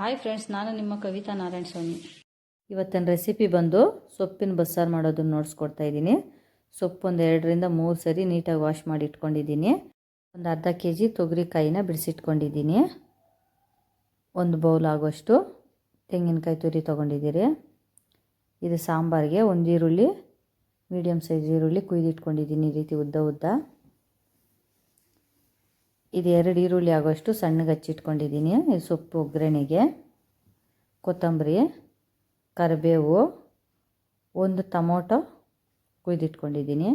Hi friends ನಾನು ನಿಮ್ಮ ಕವಿತಾ ನಾರಾಯಣ ಸ್ವಾಮಿ. ಇವತ್ತಿನ ರೆಸಿಪಿ ಬಂದು ಸೊಪ್ಪಿನ ಬಸ್ಸಾರು ಮಾಡೋದನ್ನು ನೋಡಿಸ್ಕೊಡ್ತಾ ಇದ್ದೀನಿ. ಸೊಪ್ಪು ಒಂದು ಎರಡರಿಂದ ಮೂರು ಸರಿ ನೀಟಾಗಿ ವಾಶ್ ಮಾಡಿ ಇಟ್ಕೊಂಡಿದ್ದೀನಿ. ಒಂದು ಅರ್ಧ ಕೆ ಜಿ ತೊಗರಿಕಾಯಿನ ಬಿಡಿಸಿಟ್ಕೊಂಡಿದ್ದೀನಿ. ಒಂದು ಬೌಲ್ ಆಗುವಷ್ಟು ತೆಂಗಿನಕಾಯಿ ತುರಿ ತೊಗೊಂಡಿದ್ದೀರಿ. ಇದು ಸಾಂಬಾರಿಗೆ ಒಂದು ಈರುಳ್ಳಿ ಮೀಡಿಯಮ್ ಸೈಜ್ ಈರುಳ್ಳಿ ಕುಯ್ದಿಟ್ಕೊಂಡಿದ್ದೀನಿ ಈ ರೀತಿ ಉದ್ದ ಉದ್ದ. ಇದು ಎರಡು ಈರುಳ್ಳಿ ಆಗೋಷ್ಟು ಸಣ್ಣಗೆ ಹಚ್ಚಿಟ್ಕೊಂಡಿದ್ದೀನಿ. ಸೊಪ್ಪು, ಒಗ್ಗರಣೆಗೆ, ಕೊತ್ತಂಬರಿ, ಕರಿಬೇವು, ಒಂದು ಟೊಮೊಟೊ ಕುಯ್ದಿಟ್ಕೊಂಡಿದ್ದೀನಿ.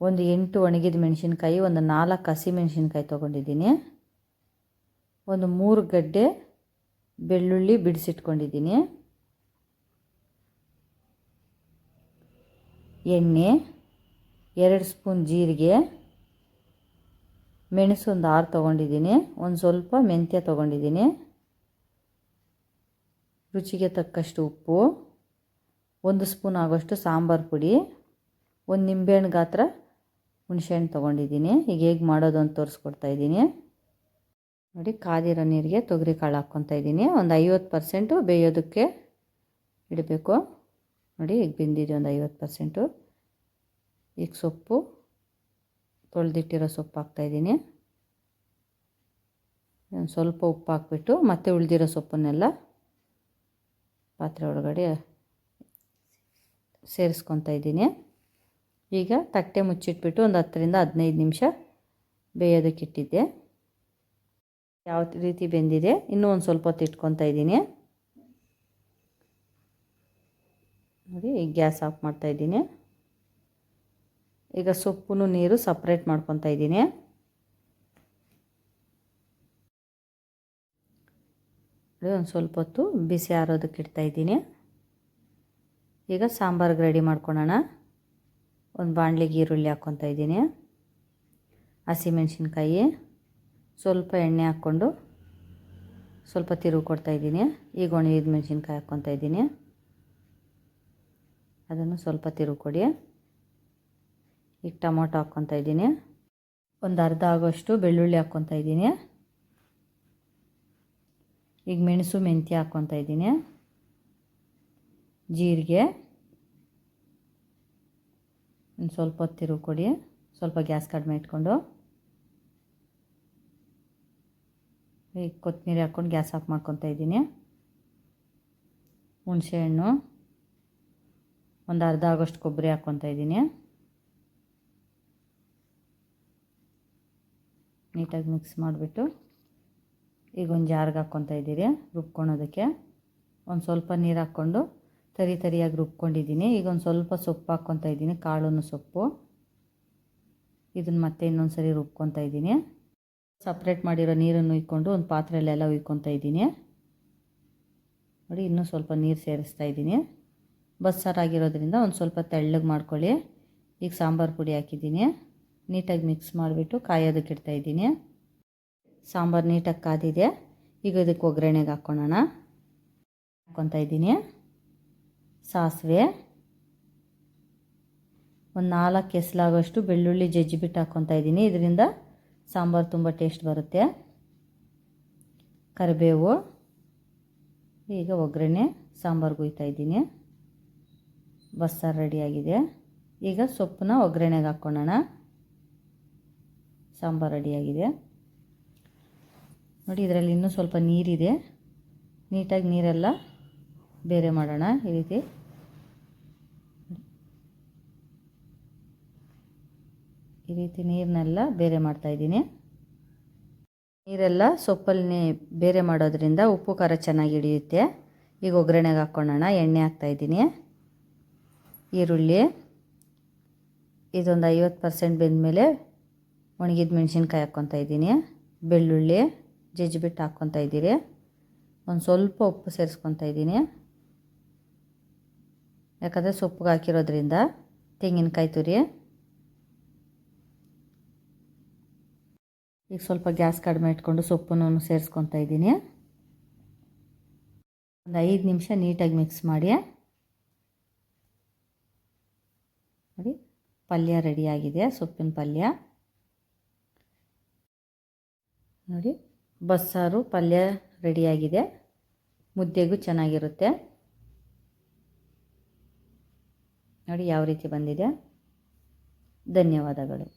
ಒಂದು ಎಂಟು ಒಣಗಿದ ಮೆಣಸಿನ್ಕಾಯಿ, ಒಂದು ನಾಲ್ಕು ಹಸಿ ಮೆಣಸಿನ್ಕಾಯಿ ತೊಗೊಂಡಿದ್ದೀನಿ. ಒಂದು ಮೂರು ಗಡ್ಡೆ ಬೆಳ್ಳುಳ್ಳಿ ಬಿಡಿಸಿಟ್ಕೊಂಡಿದ್ದೀನಿ. ಎಣ್ಣೆ, ಎರಡು ಸ್ಪೂನ್ ಜೀರಿಗೆ ಮೆಣಸು ಒಂದು ಆರು ತೊಗೊಂಡಿದ್ದೀನಿ. ಒಂದು ಸ್ವಲ್ಪ ಮೆಂತ್ಯ ತೊಗೊಂಡಿದ್ದೀನಿ. ರುಚಿಗೆ ತಕ್ಕಷ್ಟು ಉಪ್ಪು. ಒಂದು ಸ್ಪೂನ್ ಆಗೋಷ್ಟು ಸಾಂಬಾರು ಪುಡಿ. ಒಂದು ನಿಂಬೆಹಣ್ಣು ಗಾತ್ರ ಹುಣಸೆಹಣ್ಣು ತೊಗೊಂಡಿದ್ದೀನಿ. ಈಗ ಹೇಗೆ ಮಾಡೋದು ಅಂತ ತೋರಿಸ್ಕೊಡ್ತಾ ಇದ್ದೀನಿ. ನೋಡಿ ಕಾದಿರೋ ನೀರಿಗೆ ತೊಗರಿ ಕಾಳು ಹಾಕ್ಕೊತಾ ಇದ್ದೀನಿ. ಒಂದು ಐವತ್ತು ಪರ್ಸೆಂಟು ಬೇಯೋದಕ್ಕೆ ಇಡಬೇಕು. ನೋಡಿ, ಈಗ ಬೆಂದಿದೆ ಒಂದು ಐವತ್ತು ಪರ್ಸೆಂಟು. ಈಗ ಸೊಪ್ಪು. ತೊಳೆದಿಟ್ಟಿರೋ ಸೊಪ್ಪು ಹಾಕ್ತಾಯಿದ್ದೀನಿ ಒಂದು ಸ್ವಲ್ಪ ಉಪ್ಪು ಹಾಕ್ಬಿಟ್ಟು ಮತ್ತೆ ಉಳಿದಿರೋ ಸೊಪ್ಪನ್ನೆಲ್ಲ ಪಾತ್ರೆ ಒಳಗಡೆ ಸೇರಿಸ್ಕೊತಾ ಇದ್ದೀನಿ. ಈಗ ತಟ್ಟೆ ಮುಚ್ಚಿಟ್ಬಿಟ್ಟು ಒಂದು ಹತ್ತರಿಂದ ಹದಿನೈದು ನಿಮಿಷ ಬೇಯೋದಕ್ಕೆ ಇಟ್ಟಿದ್ದೆ. ಯಾವ ರೀತಿ ಬೆಂದಿದೆ ಇನ್ನೂ ಒಂದು ಸ್ವಲ್ಪ ಹೊತ್ತು ಇಟ್ಕೊತಾ ಇದ್ದೀನಿ. ನೋಡಿ ಗ್ಯಾಸ್ ಆಫ್ ಮಾಡ್ತಾಯಿದ್ದೀನಿ ಈಗ ಸೊಪ್ಪು ನೀರು ಸಪ್ರೇಟ್ ಮಾಡ್ಕೊತಾ ಇದ್ದೀನಿ. ಒಂದು ಸ್ವಲ್ಪ ಹೊತ್ತು ಬಿಸಿ ಆರೋದಕ್ಕೆ ಇಡ್ತಾಯಿದ್ದೀನಿ ಈಗ ಸಾಂಬಾರ್ಗೆ ರೆಡಿ ಮಾಡ್ಕೊಳೋಣ. ಒಂದು ಬಾಣಲಿಗೆ ಈರುಳ್ಳಿ ಹಾಕ್ಕೊತಾ ಇದ್ದೀನಿ. ಹಸಿಮೆಣ್ಸಿನ್ಕಾಯಿ ಸ್ವಲ್ಪ ಎಣ್ಣೆ ಹಾಕ್ಕೊಂಡು ಸ್ವಲ್ಪ ತಿರುವು ಕೊಡ್ತಾಯಿದ್ದೀನಿ ಈಗ ಒಣಗಿದ ಮೆಣಸಿನ್ಕಾಯಿ ಹಾಕ್ಕೊತಾ ಇದ್ದೀನಿ. ಅದನ್ನು ಸ್ವಲ್ಪ ತಿರುವು ಕೊಡಿ. ಈಗ ಟೊಮೊಟೊ ಹಾಕ್ಕೊತಾ ಇದ್ದೀನಿ. ಒಂದು ಅರ್ಧ ಆಗೋಷ್ಟು ಬೆಳ್ಳುಳ್ಳಿ ಹಾಕ್ಕೊತಾ ಇದ್ದೀನಿ. ಈಗ ಮೆಣಸು, ಮೆಂತ್ಯ ಹಾಕ್ಕೊತಾ ಇದ್ದೀನಿ. ಜೀರಿಗೆ. ಒಂದು ಸ್ವಲ್ಪ ಹೊತ್ತಿರು ಕೊಡಿ ಸ್ವಲ್ಪ ಗ್ಯಾಸ್ ಕಡಿಮೆ ಇಟ್ಕೊಂಡು. ಈಗ ಕೊತ್ತಂಬರಿ ಹಾಕ್ಕೊಂಡು ಗ್ಯಾಸ್ ಆಫ್ ಮಾಡ್ಕೊತಾ ಇದ್ದೀನಿ. ಹುಣಸೆಹಣ್ಣು ಒಂದು ಅರ್ಧ ಆಗೋಷ್ಟು ಕೊಬ್ಬರಿ ಹಾಕ್ಕೊತಾ ಇದ್ದೀನಿ. ನೀಟಾಗಿ ಮಿಕ್ಸ್ ಮಾಡಿಬಿಟ್ಟು ಈಗ ಒಂದು ಜಾರ್ಗೆ ಹಾಕ್ಕೊತಾ ಇದ್ದೀರಿ, ರುಬ್ಕೊಳೋದಕ್ಕೆ. ಒಂದು ಸ್ವಲ್ಪ ನೀರು ಹಾಕ್ಕೊಂಡು ತರಿ ತರಿಯಾಗಿ ರುಬ್ಕೊಂಡಿದ್ದೀನಿ. ಈಗ ಒಂದು ಸ್ವಲ್ಪ ಸೊಪ್ಪು ಹಾಕ್ಕೊತಾ ಇದ್ದೀನಿ ಕಾಳುನು ಸೊಪ್ಪು. ಇದನ್ನು ಮತ್ತೆ ಇನ್ನೊಂದು ಸರಿ ರುಬ್ಕೊತಾ ಇದ್ದೀನಿ. ಸಪ್ರೇಟ್ ಮಾಡಿರೋ ನೀರನ್ನು ಉಯ್ಕೊಂಡು ಒಂದು ಪಾತ್ರೆಯಲ್ಲೆಲ್ಲ ಉಯ್ಕೊತಾ ಇದ್ದೀನಿ. ನೋಡಿ, ಇನ್ನೂ ಸ್ವಲ್ಪ ನೀರು ಸೇರಿಸ್ತಾ ಇದ್ದೀನಿ. ಬಸ್ಸಾರಾಗಿರೋದ್ರಿಂದ ಒಂದು ಸ್ವಲ್ಪ ತೆಳ್ಳಗೆ ಮಾಡ್ಕೊಳ್ಳಿ. ಈಗ ಸಾಂಬಾರು ಪುಡಿ ಹಾಕಿದ್ದೀನಿ. ನೀಟಾಗಿ ಮಿಕ್ಸ್ ಮಾಡಿಬಿಟ್ಟು ಕಾಯೋದಕ್ಕೆ ಇಡ್ತಾಯಿದ್ದೀನಿ ಸಾಂಬಾರು ನೀಟಾಗಿ ಕಾದಿದೆ. ಈಗ ಇದಕ್ಕೆ ಒಗ್ಗರಣೆಗೆ ಹಾಕ್ಕೊಳ್ಳೋಣ ಹಾಕ್ಕೊತಾ ಇದ್ದೀನಿ. ಸಾಸಿವೆ. ಒಂದು ನಾಲ್ಕು ಎಸ್ಲಾಗೋಷ್ಟು ಬೆಳ್ಳುಳ್ಳಿ ಜಜ್ಜಿಬಿಟ್ಟು ಹಾಕ್ಕೊತಾ ಇದ್ದೀನಿ. ಇದರಿಂದ ಸಾಂಬಾರು ತುಂಬ ಟೇಸ್ಟ್ ಬರುತ್ತೆ. ಕರಿಬೇವು. ಈಗ ಒಗ್ಗರಣೆ, ಸಾಂಬಾರು ಗುಯ್ತಾ ಇದ್ದೀನಿ. ಬಸ್ಸಾರು ರೆಡಿಯಾಗಿದೆ ಈಗ ಸೊಪ್ಪನ್ನ ಒಗ್ಗರಣೆಗೆ ಹಾಕ್ಕೊಳ್ಳೋಣ ಸಾಂಬಾರು ರೆಡಿಯಾಗಿದೆ. ನೋಡಿ, ಇದರಲ್ಲಿ ಇನ್ನೂ ಸ್ವಲ್ಪ ನೀರಿದೆ. ನೀಟಾಗಿ ನೀರೆಲ್ಲ ಬೇರೆ ಮಾಡೋಣ ಈ ರೀತಿ. ಈ ರೀತಿ ನೀರನ್ನೆಲ್ಲ ಬೇರೆ ಮಾಡ್ತಾಯಿದ್ದೀನಿ ನೀರೆಲ್ಲ ಸೊಪ್ಪಲ್ಲಿ ಬೇರೆ ಮಾಡೋದ್ರಿಂದ ಉಪ್ಪು, ಖಾರ ಚೆನ್ನಾಗಿ ಹಿಡಿಯುತ್ತೆ. ಈಗ ಒಗ್ಗರಣೆಗೆ ಹಾಕ್ಕೊಳ್ಳೋಣ. ಎಣ್ಣೆ ಹಾಕ್ತಾಯಿದ್ದೀನಿ ಈರುಳ್ಳಿ. ಇದೊಂದು ಐವತ್ತು ಪರ್ಸೆಂಟ್ ಬೆಂದಮೇಲೆ ಒಣಗಿದ ಮೆಣಸಿನ್ಕಾಯಿ ಹಾಕ್ಕೊತಾ ಇದ್ದೀನಿ. ಬೆಳ್ಳುಳ್ಳಿ, ಜಜ್ಜಿಬಿಟ್ಟು ಹಾಕ್ಕೊತಾ ಇದ್ದೀರಿ. ಒಂದು ಸ್ವಲ್ಪ ಉಪ್ಪು ಸೇರಿಸ್ಕೊತಾ ಇದ್ದೀನಿ. ಯಾಕಂದರೆ ಸೊಪ್ಪಿಗೆ ಹಾಕಿರೋದ್ರಿಂದ ತೆಂಗಿನಕಾಯಿ ತುರಿ. ಈಗ ಸ್ವಲ್ಪ ಗ್ಯಾಸ್ ಕಡಿಮೆ ಇಟ್ಕೊಂಡು ಸೊಪ್ಪನ್ನು ಸೇರಿಸ್ಕೊತಾ ಇದ್ದೀನಿ. ಒಂದು ಐದು ನಿಮಿಷ ನೀಟಾಗಿ ಮಿಕ್ಸ್ ಮಾಡಿ. ನೋಡಿ, ಪಲ್ಯ ರೆಡಿಯಾಗಿದೆ ಸೊಪ್ಪಿನ ಪಲ್ಯ. ನೋಡಿ ಬಸ್ಸಾರು ಪಲ್ಯ ರೆಡಿಯಾಗಿದೆ. ಮುದ್ದೆಗೂ ಚೆನ್ನಾಗಿರುತ್ತೆ. ನೋಡಿ ಯಾವ ರೀತಿ ಬಂದಿದೆ. ಧನ್ಯವಾದಗಳು.